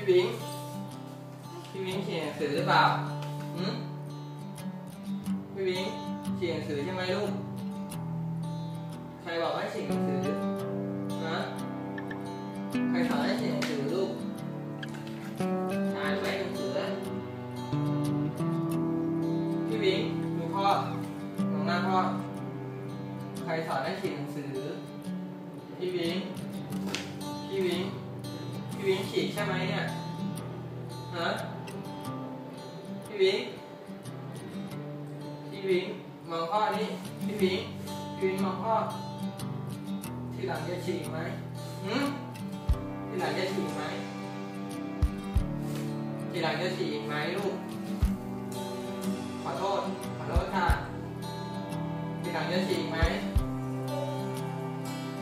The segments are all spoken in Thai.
พี่วิงพี่วิงเขียนหนังสือหรือเปล่าหืมพี่วิงเขียนหนังสือใช่ไหมลูก ใครบอกให้เขียนหนังสือนะใครสอนให้เขียนหนังสือลูกอ่านไว้หนังสือพี่วิงดูพ่อมองหน้าพ่อ ใครสอนให้เขียนหนังสือ ช่ไหมเนี่ยฮะพี่วิงพี่วิงมองพ่อนี่พี่วิงพี่วิงมองพ่อที่หลังจะฉีกไหมหืมที่หลังจะฉีกไหมที่หลังจะฉีกไหมลูก ขอโทษ ขอโทษค่ะที่หลังจะฉีกไหม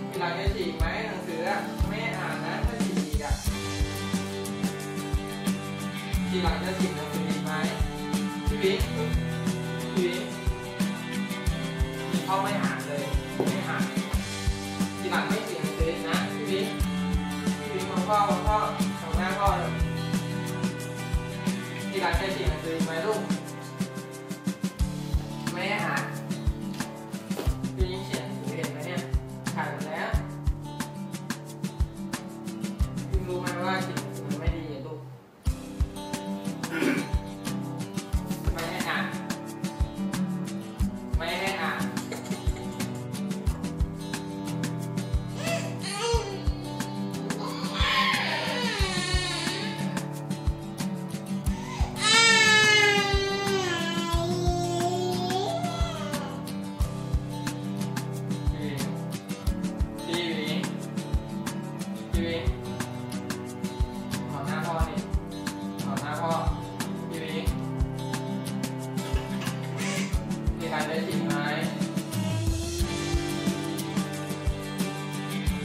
ที่หลังจะฉีกไหมหนัง หลังจะฉีกหนังสืออีกไหมพี่วิพี่วิเขาไม่อ่านเลยไม่อ่านทีหลังไม่ฉีกหนังสืออีกนะพี่วิพี่วิมองพ่อมองพ่อมองหน้าพ่อเลยทีหลังจะฉีกหนังสืออีกไหมลูกไม่ห่านพี่ยิ่งเขียงเห็นไหมเนี่ยถ่ายหมดแล้วพี่รู้ไหมว่าเขียง กาได้จริงไหม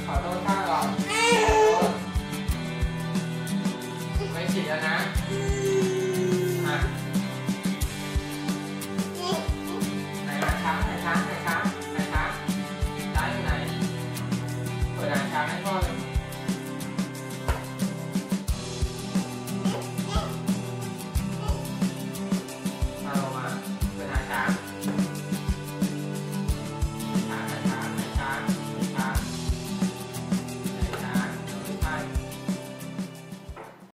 ขอโทษท่าก่อนไม่ผิดแล้วนะ